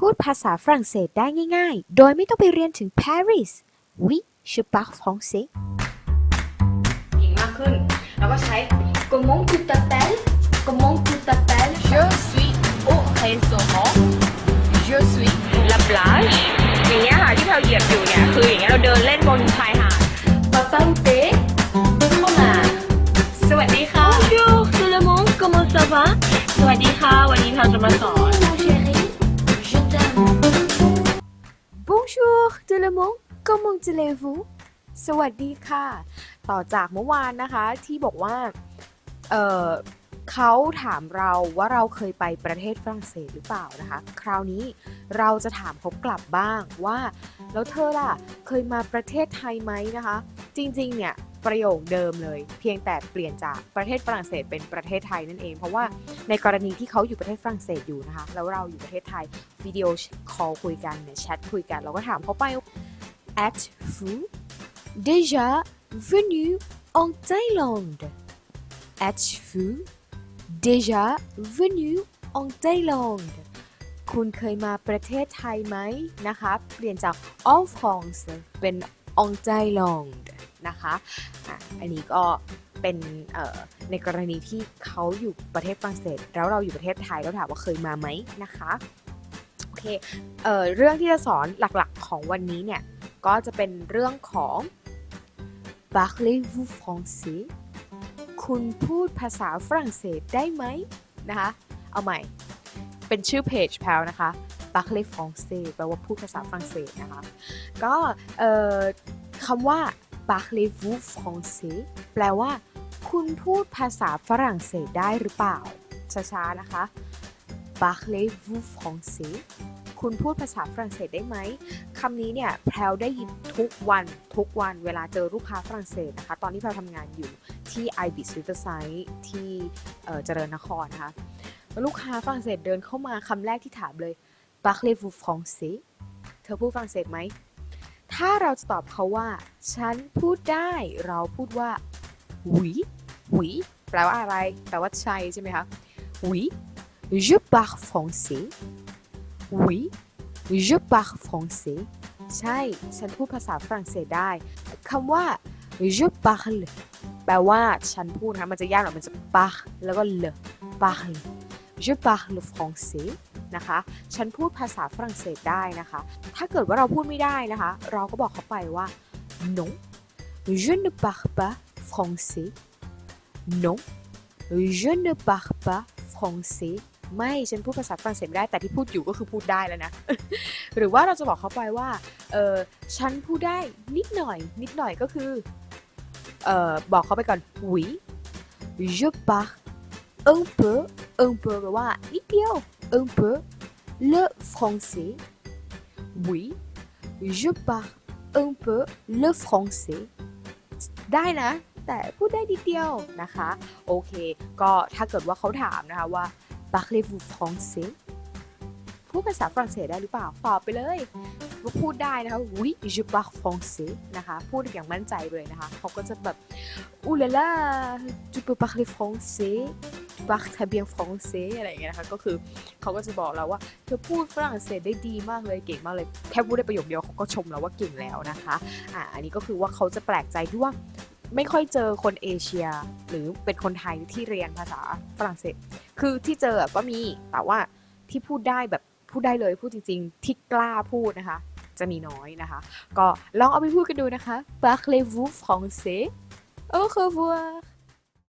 พูดภาษาฝรั่งเศสได้ง่ายๆ โดยไม่ต้องไปเรียนถึง Paris Oui je parle français หญิงมากขึ้น แล้วก็ใช้ comment tu t'appelles comment tu t'appelles Je suis au restaurant. Je suis la plage. อย่างเงี้ยค่ะที่เราเหยียบอยู่เนี่ยคืออย่างเงี้ยเราเดินเล่นบนชายหาด papa ou t'es Hola สวัสดีค่ะ Bonjour tout le monde comment ça va สวัสดีค่ะ วันนี้เราจะมาสอน Bonjour tout le monde comment allez-vous สวัสดีค่ะ ต่อจากเมื่อวานนะคะที่บอกว่า เออเขาถามเราว่าเราเคยไปประเทศฝรั่งเศสหรือเปล่านะคะ คราวนี้เราจะถามเขากลับบ้างว่า แล้วเธอล่ะเคยมาประเทศไทยไหมนะคะ จริงๆเนี่ย ประโยคเดิมเลย เพียงแต่เปลี่ยนจากประเทศฝรั่งเศสเป็นประเทศไทยนั่นเอง เพราะว่าในกรณีที่เขาอยู่ประเทศฝรั่งเศสอยู่นะคะ แล้วเราอยู่ประเทศไทยวิดีโอคอลคุยกันเนี่ยแชทคุยกัน เราก็ถามเขาไป Êtes-vous déjà venu en Thaïlande Êtes-vous déjà venu en Thaïlande คุณเคยมาประเทศไทยไหมนะคะ เปลี่ยนจาก en France เป็น en Thaïlande นะคะอันนี้ก็เป็นในกรณีที่เขาอยู่ประเทศฝรั่งเศส แล้วเราอยู่ประเทศไทยแล้วถามว่าเคยมาไหมนะคะโอเคเอเรื่องที่จะสอนหลักๆของวันนี้เนี่ยก็จะเป็นเรื่องของ parlez-vous français คุณพูดภาษาฝรั่งเศสได้ไหมนะคะ เอาใหม่ เป็นชื่อเพจแพลวนะคะ parlez français แปลว่าพูดภาษาฝรั่งเศสนะคะ ก็คำว่า parlez-vous français แปลว่า คุณพูดภาษาฝรั่งเศสได้หรือเปล่า ช้าๆ นะคะ parlez-vous français คุณพูดภาษาฝรั่งเศสได้ไหมคำนี้เนี่ยแพลวได้ยินทุกวันทุกวันเวลาเจอลูกค้าฝรั่งเศสนะคะ ตอนที่แพลวทำงานอยู่ที่ ibis Riverside ที่เจริญนครนะคะ ลูกค้าฝรั่งเศสเดินเข้ามาคำแรกที่ถามเลย parlez-vous français เธอพูดฝรั่งเศสไหม ถ้าเราจะตอบเขาว่า ฉันพูดได้ เราพูดว่า oui oui แปลว่าอะไร แปลว่าใช่ใช่ไหมคะ oui je parle français oui je parle français ใช่ ฉันพูดภาษาฝรั่งเศสได้ คำว่า je parle แปลว่าฉันพูดนะคะมันจะยากหน่อยมันจะ parle แล้วก็ le parle je parle français นะคะ ฉันพูดภาษาฝรั่งเศสได้นะคะ ถ้าเกิดว่าเราพูดไม่ได้นะคะ เราก็บอกเขาไปว่า non je ne parle pas français non je ne parle pas français ไม่ฉันพูดภาษาฝรั่งเศสไม่ได้แต่ที่พูดอยู่ก็คือพูดได้แล้วนะ หรือว่าเราจะบอกเขาไปว่าเออฉันพูดได้นิดหน่อย นิดหน่อยก็คือเออบอกเขาไปก่อน oui je parle un peu un peu แปลว่านิดเดียว un peu le français oui je parle un peu le français ได้นะ แต่พูดได้นิดเดียวนะคะ โอเค ก็ถ้าเกิดว่าเขาถามนะคะว่า parlez-vous français พูดภาษาฝรั่งเศสได้หรือเปล่า ตอบไปเลยว่าพูดได้นะคะ oui je parle français นะคะ พูดอย่างมั่นใจเลยนะคะ เขาก็จะแบบ ouh là là tu peux parler français tu parles très bien français อะไรอย่างเงี้ยนะคะ ก็คือเขาก็จะบอกเราว่า เธอพูดฝรั่งเศสได้ดีมากเลยเก่งมากเลย แค่พูดได้ประโยคเดียวเขาก็ชมเราว่าเก่งแล้วนะคะ อ่า อันนี้ก็คือว่าเขาจะแปลกใจที่ว่าไม่ค่อยเจอคนเอเชีย หรือเป็นคนไทยที่เรียนภาษาฝรั่งเศส คือที่เจอก็มีแต่ว่าที่พูดได้แบบ พูดได้เลยพูดจริงๆ ที่กล้าพูดนะคะ จะมีน้อยนะคะ ก็ลองเอาไปพูดกันดูนะคะ Parlez-vous français Au revoir